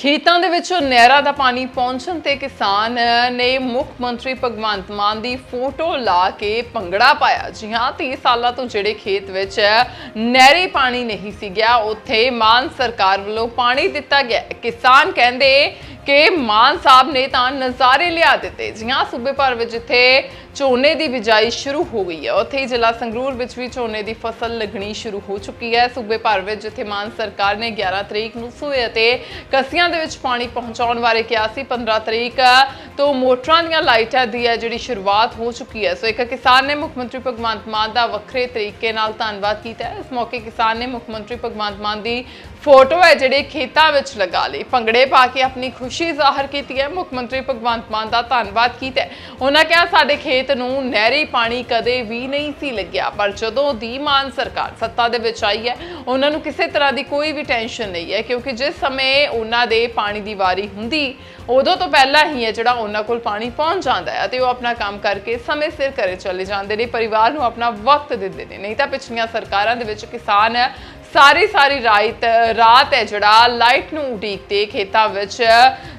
ਖੇਤਾਂ ਦੇ ਵਿੱਚ ਨਹਿਰਾਂ ਦਾ ਪਾਣੀ ਪਹੁੰਚਣ ਤੇ ਕਿਸਾਨ ਨੇ ਮੁੱਖ ਮੰਤਰੀ ਭਗਵੰਤ ਮਾਨ ਦੀ ਫੋਟੋ ਲਾ ਕੇ ਭੰਗੜਾ ਪਾਇਆ। ਜੀ ਹਾਂ 30 ਸਾਲਾਂ ਤੋਂ ਜਿਹੜੇ ਖੇਤ ਵਿੱਚ ਨਹਿਰੀ ਪਾਣੀ ਨਹੀਂ ਸੀ ਗਿਆ, ਉੱਥੇ ਮਾਨ ਸਰਕਾਰ ਵੱਲੋਂ ਪਾਣੀ ਦਿੱਤਾ ਗਿਆ। ਕਿਸਾਨ ਕਹਿੰਦੇ ਕਿ ਮਾਨ ਸਾਹਿਬ ਨੇ ਤਾਂ ਨਜ਼ਾਰੇ ਲਿਆ ਦਿੱਤੇ। ਜੀ ਸੂਬੇ ਭਰ ਵਿੱਚ ਜਿੱਥੇ ਝੋਨੇ ਦੀ ਬਿਜਾਈ ਸ਼ੁਰੂ ਹੋ ਗਈ ਹੈ। ਉੱਥੇ ਹੀ ਜ਼ਿਲ੍ਹਾ ਸੰਗਰੂਰ ਵਿੱਚ ਵੀ ਝੋਨੇ ਦੀ ਫਸਲ ਲੱਗਣੀ ਸ਼ੁਰੂ ਹੋ ਚੁੱਕੀ ਹੈ। ਸੂਬੇ ਭਰ ਵਿੱਚ ਜਿੱਥੇ ਮਾਨ ਸਰਕਾਰ ਨੇ 11 ਤਰੀਕ ਨੂੰ ਸੂਏ ਅਤੇ ਕਸੀਆਂ ਦੇ ਵਿੱਚ ਪਾਣੀ ਪਹੁੰਚਾਉਣ ਬਾਰੇ ਕਿਹਾ ਸੀ। 15 ਤਰੀਕ ਤੋਂ ਮੋਟਰਾਂ ਦੀਆਂ ਲਾਈਟਾਂ ਦੀ ਹੈ ਜਿਹੜੀ ਸ਼ੁਰੂਆਤ ਹੋ ਚੁੱਕੀ ਹੈ। ਸੋ ਇੱਕ ਕਿਸਾਨ ਨੇ ਮੁੱਖ ਮੰਤਰੀ ਭਗਵੰਤ ਮਾਨ ਦਾ ਵੱਖਰੇ ਤਰੀਕੇ ਨਾਲ ਧੰਨਵਾਦ ਕੀਤਾ ਇਸ ਮੌਕੇ ਕਿਸਾਨ ਨੇ ਮੁੱਖ ਮੰਤਰੀ ਭਗਵੰਤ ਮਾਨ ਦੀ ਫੋਟੋ ਹੈ, ਜਿਹੜੇ ਖੇਤਾਂ ਵਿੱਚ ਲਗਾ ਲਈ। ਭੰਗੜੇ ਪਾ ਕੇ ਆਪਣੀ ਖੁਸ਼ੀ ਜ਼ਾਹਰ ਕੀਤੀ ਹੈ। ਮੁੱਖ ਮੰਤਰੀ ਭਗਵੰਤ ਮਾਨ ਦਾ ਧੰਨਵਾਦ ਕੀਤਾ ਉਹਨਾਂ ਕਿਹਾ, ਸਾਡੇ ਖੇਤ ਨੂੰ ਨਹਿਰੀ ਪਾਣੀ ਕਦੇ ਵੀ ਨਹੀਂ ਸੀ ਲੱਗਿਆ, ਪਰ ਜਦੋਂ ਦੀ ਮਾਨ ਸਰਕਾਰ ਸੱਤਾ ਦੇ ਵਿੱਚ ਆਈ ਹੈ ਉਹਨਾਂ ਨੂੰ ਕਿਸੇ ਤਰ੍ਹਾਂ ਦੀ ਕੋਈ ਵੀ ਟੈਨਸ਼ਨ ਨਹੀਂ ਹੈ, ਕਿਉਂਕਿ ਜਿਸ ਸਮੇਂ ਉਹਨਾਂ ਦੇ ਪਾਣੀ ਦੀ ਵਾਰੀ ਹੁੰਦੀ, ਉਦੋਂ ਤੋਂ ਪਹਿਲਾਂ ਹੀ ਹੈ ਜਿਹੜਾ ਉਹਨਾਂ ਕੋਲ ਪਾਣੀ ਪਹੁੰਚ ਜਾਂਦਾ ਹੈ ਅਤੇ ਉਹ ਆਪਣਾ ਕੰਮ ਕਰਕੇ ਸਮੇਂ ਸਿਰ ਘਰੇ ਚਲੇ ਜਾਂਦੇ ਨੇ, ਪਰਿਵਾਰ ਨੂੰ ਆਪਣਾ ਵਕਤ ਦਿੰਦੇ ਨੇ। ਨਹੀਂ ਤਾਂ ਪਿਛਲੀਆਂ ਸਰਕਾਰਾਂ ਦੇ ਵਿੱਚ ਕਿਸਾਨ ਸਾਰੀ ਸਾਰੀ ਰਾਤ ਰਾਤ ਹੈ ਜਿਹੜਾ ਲਾਈਟ ਨੂੰ ਉਡੀਕਦੇ ਖੇਤਾਂ ਵਿੱਚ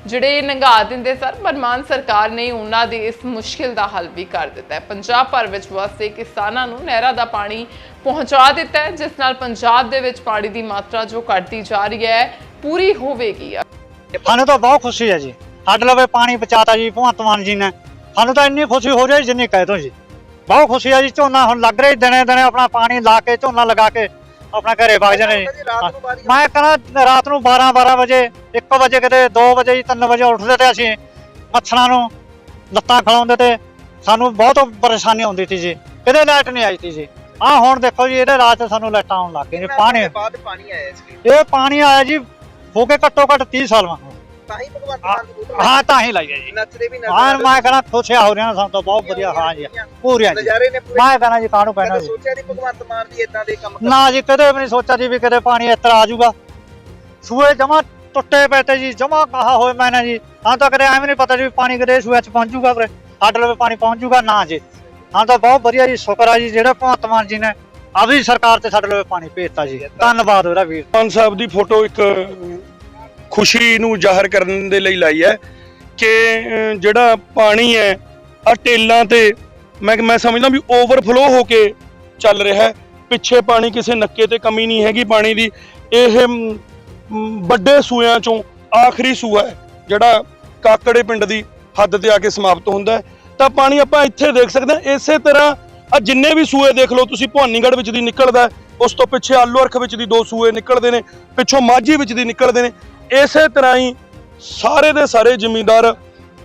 ਜਿਹੜੇ ਨੰਗਾ ਦਿੰਦੇ ਸਨ ਪਰ ਸਰਕਾਰ ਨੇ ਉਹਨਾਂ ਦੀ ਇਸ ਮੁਸ਼ਕਿਲ ਦਾ ਹੱਲ ਵੀ ਕਰ ਦਿੱਤਾ ਹੈ। ਪੰਜਾਬ ਭਰ ਵਿੱਚ ਵਸਦੇ ਕਿਸਾਨਾਂ ਨੂੰ ਨਹਿਰਾਂ ਦਾ ਪਾਣੀ ਪਹੁੰਚਾ ਦਿੱਤਾ ਹੈ ਜਿਸ ਨਾਲ ਪੰਜਾਬ ਦੇ ਵਿੱਚ ਪਾਣੀ ਦੀ ਮਾਤਰਾ ਜੋ ਘਟਦੀ ਜਾ ਰਹੀ ਹੈ ਪੂਰੀ ਹੋਵੇਗੀ। ਸਾਨੂੰ ਤਾਂ ਬਹੁਤ ਖੁਸ਼ੀ ਹੈ ਜੀ। ਸਾਡੇ ਲਵੇ ਪਾਣੀ ਬਚਾਤਾ ਜੀ ਭਗਵੰਤ ਮਾਨ ਜੀ ਨੇ। ਸਾਨੂੰ ਤਾਂ ਇੰਨੀ ਖੁਸ਼ੀ ਹੋ ਰਹੀ ਜਿੰਨੀ ਕਹਿ ਦੋ ਜੀ। ਬਹੁਤ ਖੁਸ਼ੀ ਹੈ ਜੀ ਝੋਨਾ ਹੁਣ ਲੱਗ ਰਿਹਾ ਜੀ, ਦਿਨੇ ਦਿਨੇ ਆਪਣਾ ਪਾਣੀ ਲਾ ਕੇ ਝੋਨਾ ਲਗਾ ਕੇ ਆਪਣਾ ਘਰੇ ਵਗ ਜਾਣੇ। ਜੀ ਮੈਂ ਕਹਿੰਦਾ ਰਾਤ ਨੂੰ 12 12 ਵਜੇ 1 ਵਜੇ ਕਿਤੇ 2 ਵਜੇ ਜੀ 3 ਵਜੇ ਉੱਠਦੇ ਤੇ ਅਸੀਂ ਮੱਛਰਾਂ ਨੂੰ ਲੱਤਾਂ ਖਿਲਾਉਂਦੇ ਤੇ ਸਾਨੂੰ ਬਹੁਤ ਪਰੇਸ਼ਾਨੀ ਆਉਂਦੀ ਸੀ ਜੀ। ਕਿਤੇ ਲਾਈਟ ਨਹੀਂ ਆਈ ਸੀ ਜੀ। ਆਹ ਹੁਣ ਦੇਖੋ ਜੀ ਇਹਦੇ ਰਾਤ ਸਾਨੂੰ ਲਾਈਟਾਂ ਆਉਣ ਲੱਗ ਗਈਆਂ ਪਾਣੀ। ਬਾਅਦ ਪਾਣੀ ਆਇਆ ਇਸ ਇਹ ਪਾਣੀ ਆਇਆ ਜੀ ਹੋ ਕੇ ਘੱਟੋ ਘੱਟ 30 ਸਾਲ ਵਾਂ। ਤਾਂ ਹੀ ਭਗਵੰਤ ਮਾਨ ਦੀ ਫੋਟੋ ਹਾਂ ਤਾਂ ਹੀ ਲਾਈਏ ਜੀ। ਨੱਚਦੇ ਵੀ ਹਾਂ ਨਜ਼ਰ ਮੈਂ ਕਹਿੰਦਾ ਖੁਸ਼ਿਆ ਹੋ ਰਿਹਾ ਸਾਨੂੰ ਤਾਂ ਬਹੁਤ ਵਧੀਆ ਹਾਂ ਜੀ ਪੂਰੀਆਂ ਜੀ। ਨਜ਼ਾਰੇ ਨੇ ਪੂਰੇ। ਮੈਂ ਕਹਿੰਦਾ ਜੀ ਕਾਹਨੂੰ ਕਹਿਣਾ ਕਦੇ ਜੀ। ਸੋਚਿਆ ਨਹੀਂ ਭਗਵੰਤ ਮਾਨ ਦੀ ਇਦਾਂ ਦੇ ਕੰਮ ਨਾ ਜੀ ਕਦੇ ਵੀ ਨਹੀਂ ਸੋਚਿਆ ਜੀ ਵੀ ਕਦੇ ਪਾਣੀ ਇਸ ਤਰ੍ਹਾਂ ਆ ਜਾਊਗਾ। ਸੂਏ ਜਮਾ ਟੁੱਟੇ ਪਏ ਤੇ ਜੀ ਜਮਾ ਕਹਾ ਹੋਏ ਮੈਂ ਨਾ ਜੀ। ਹਾਂ ਤਾਂ ਕਦੇ ਐਵੇਂ ਨਹੀਂ ਪਤਾ ਜੀ ਵੀ ਪਾਣੀ ਕਦੇ ਸੂਏ ਚ ਪਹੁੰਚ ਜਾਊਗਾ ਵੀਰੇ ਸਾਡੇ ਲਵੇ ਪਾਣੀ ਪਹੁੰਚ ਜਾਊਗਾ ਨਾ ਜੀ। ਹਾਂ ਤਾਂ ਬਹੁਤ ਵਧੀਆ ਜੀ ਸ਼ੁਕਰ ਆ ਜੀ ਜਿਹੜਾ ਭਗਵੰਤ ਮਾਨ ਜੀ ਨੇ ਆਪਣੀ ਸਰਕਾਰ ਤੇ ਸਾਡੇ ਲਵੇ ਪਾਣੀ ਭੇਜਤਾ ਜੀ। ਧੰਨਵਾਦ ਉਹਦਾ ਵੀਰ। ਮਾਨ ਸਾਹਿਬ ਦੀ ਫੋਟੋ ਇੱਕ ਖੁਸ਼ੀ ਨੂੰ ਜ਼ਾਹਰ ਕਰਨ ਦੇ ਲਈ ਲਾਈ ਹੈ ਕਿ ਜਿਹੜਾ ਪਾਣੀ ਹੈ ਆ ਟੇਲਾਂ ਤੇ ਮੈਂ ਮੈਂ ਸਮਝਦਾ ਵੀ ਓਵਰਫਲੋ ਹੋ ਕੇ ਚੱਲ ਰਿਹਾ ਹੈ। ਪਿੱਛੇ ਪਾਣੀ ਕਿਸੇ ਨੱਕੇ ਤੇ ਕਮੀ ਨਹੀਂ ਹੈਗੀ ਪਾਣੀ ਦੀ। ਇਹ ਵੱਡੇ ਸੂਆਂ ਚੋਂ ਆਖਰੀ ਸੂਆ ਹੈ, ਜਿਹੜਾ ਕਾਕੜੇ ਪਿੰਡ ਦੀ ਹੱਦ ਤੇ ਆ ਕੇ ਸਮਾਪਤ ਹੁੰਦਾ ਹੈ। ਤਾਂ ਪਾਣੀ ਆਪਾਂ ਇੱਥੇ ਦੇਖ ਸਕਦੇ ਹਾਂ। ਇਸੇ ਤਰ੍ਹਾਂ ਆ ਜਿੰਨੇ ਵੀ ਸੂਏ ਦੇਖ ਲਓ, ਤੁਸੀਂ ਭਵਾਨੀਗੜ੍ਹ ਵਿੱਚ ਦੀ ਨਿਕਲਦਾ ਉਸ ਤੋਂ ਪਿੱਛੇ ਆਲੂ ਅਰਖ ਵਿੱਚ ਦੀ ਦੋ ਸੂਏ ਨਿਕਲਦੇ ਨੇ, ਪਿੱਛੋਂ ਮਾਝੀ ਵਿੱਚ ਦੀ ਨਿਕਲਦੇ ਨੇ। ਇਸੇ ਤਰ੍ਹਾਂ ਹੀ ਸਾਰੇ ਦੇ ਸਾਰੇ ਜ਼ਿਮੀਂਦਾਰ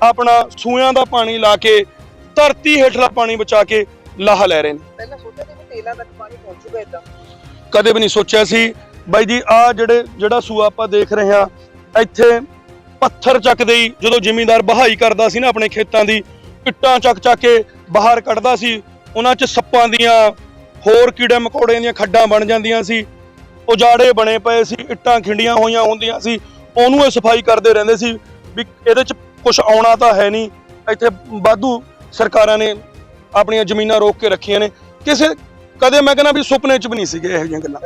ਆਪਣਾ ਸੂਇਆਂ ਦਾ ਪਾਣੀ ਲਾ ਕੇ ਧਰਤੀ ਹੇਠਲਾ ਪਾਣੀ ਬਚਾ ਕੇ ਲਾਹ ਲੈ ਰਹੇ ਨੇ। ਪਹਿਲਾਂ ਸੋਚਿਆ ਕਿ ਤੇਲਾਂ ਤੱਕ ਪਾਣੀ ਪਹੁੰਚੂਗਾ ਇਦਾਂ ਕਦੇ ਵੀ ਨਹੀਂ ਸੋਚਿਆ ਸੀ। ਬਾਈ ਜੀ ਆ ਜਿਹੜੇ ਜਿਹੜਾ ਸੂਆ ਆਪਾਂ ਦੇਖ ਰਹੇ ਹਾਂ ਇੱਥੇ ਪੱਥਰ ਚੱਕਦੇ ਹੀ ਜਦੋਂ ਜ਼ਿਮੀਂਦਾਰ ਬਹਾਈ ਕਰਦਾ ਸੀ ਨਾ ਆਪਣੇ ਖੇਤਾਂ ਦੀ ਇੱਟਾਂ ਚੱਕ ਚੱਕ ਕੇ ਬਾਹਰ ਕੱਢਦਾ ਸੀ ਉਹਨਾਂ 'ਚ ਸੱਪਾਂ ਦੀਆਂ ਹੋਰ ਕੀੜੇ ਮਕੌੜਿਆਂ ਦੀਆਂ ਖੱਡਾਂ ਬਣ ਜਾਂਦੀਆਂ ਸੀ ਉਜਾੜੇ ਬਣੇ ਪਏ ਸੀ ਇੱਟਾਂ ਖਿੰਡੀਆਂ ਹੋਈਆਂ ਹੁੰਦੀਆਂ ਸੀ। ਉਹਨੂੰ ਇਹ ਸਫ਼ਾਈ ਕਰਦੇ ਰਹਿੰਦੇ ਸੀ ਵੀ ਇਹਦੇ 'ਚ ਕੁਝ ਆਉਣਾ ਤਾਂ ਹੈ ਨਹੀਂ। ਇੱਥੇ ਵਾਧੂ ਸਰਕਾਰਾਂ ਨੇ ਆਪਣੀਆਂ ਜ਼ਮੀਨਾਂ ਰੋਕ ਕੇ ਰੱਖੀਆਂ ਨੇ। ਕਿਸੇ ਕਦੇ ਮੈਂ ਕਹਿੰਦਾ ਵੀ ਸੁਪਨੇ 'ਚ ਵੀ ਨਹੀਂ ਸੀਗੇ ਇਹੋ ਜਿਹੀਆਂ ਗੱਲਾਂ।